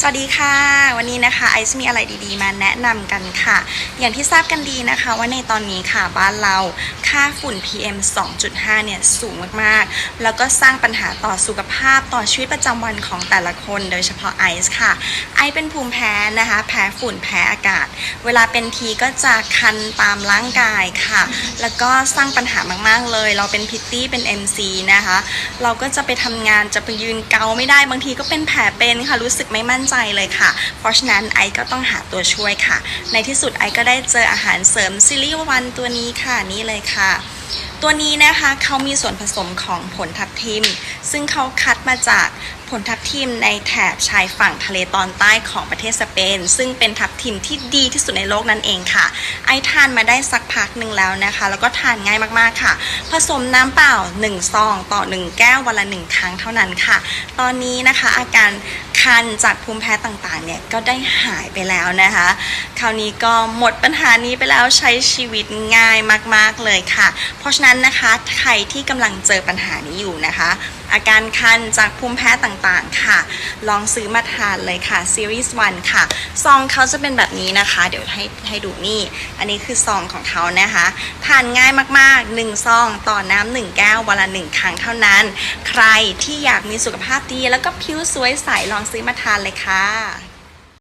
สวัสดีค่ะ วันนี้นะคะไอซ์มีอะไรดีๆ มาแนะนำกันค่ะ อย่างที่ทราบกันดีนะคะว่าในตอนนี้ค่ะบ้านเราค่าฝุ่น PM 2.5 เนี่ยสูงมากๆ แล้วก็สร้างปัญหาต่อสุขภาพต่อชีวิตประจำวันของแต่ละคน โดยเฉพาะไอซ์ค่ะ ไอซ์เป็นภูมิแพ้นะคะ แพ้ฝุ่นแพ้อากาศ เวลาเป็นทีก็จะคันตามร่างกายค่ะ แล้วก็สร้างปัญหามากๆเลย เราเป็นพิตตี้เป็น MC นะคะ เราก็จะไปทำงานจะไปยืนเกาไม่ได้บางทีก็เป็นแผลเป็นค่ะรู้สึกไม่มั่นใจเลยค่ะ เพราะฉะนั้นไอก็ต้องหาตัวช่วยค่ะ ในที่สุดไอก็ได้เจออาหารเสริมซิลิวันตัวนี้ค่ะนี่เลยค่ะ ตัวนี้นะคะเขามีส่วนผสมของผลทับทิม ซึ่งเขาคัดมาจากผลทับทิมในแถบชายฝั่งทะเลตอนใต้ของประเทศสเปน ซึ่งเป็นทับทิมที่ดีที่สุดในโลกนั่นเองค่ะ ไอทานมาได้สักพักหนึ่งแล้วนะคะ แล้วก็ทานง่ายมากๆค่ะ ผสมน้ำเปล่า1ซองต่อ 1 แก้ววันละ 1 ครั้งเท่านั้นค่ะ ตอนนี้นะคะอาการคันจากภูมิแพ้ต่างๆเนี่ยก็ได้หายไปแล้วนะคะ คราวนี้ก็หมดปัญหานี้ไปแล้วใช้ชีวิตง่ายมากๆเลยค่ะ เพราะฉะนั้นนะคะ ใครที่กำลังเจอปัญหานี้อยู่นะคะ อาการคันจากภูมิแพ้ต่างๆ ค่ะ ลองซื้อมาทานเลยค่ะ Series 1ค่ะ ซองเขาจะเป็นแบบนี้นะคะ เดี๋ยวให้ให้ดูนี่ อันนี้คือซองของเขานะคะ ทานง่ายมากๆ 1 ซอง ต่อน้ำ1แก้ววันละ1ครั้งเท่านั้น ใครที่อยากมีสุขภาพดี แล้วก็ผิวสวยใสลองซื้อมาทานเลยค่ะ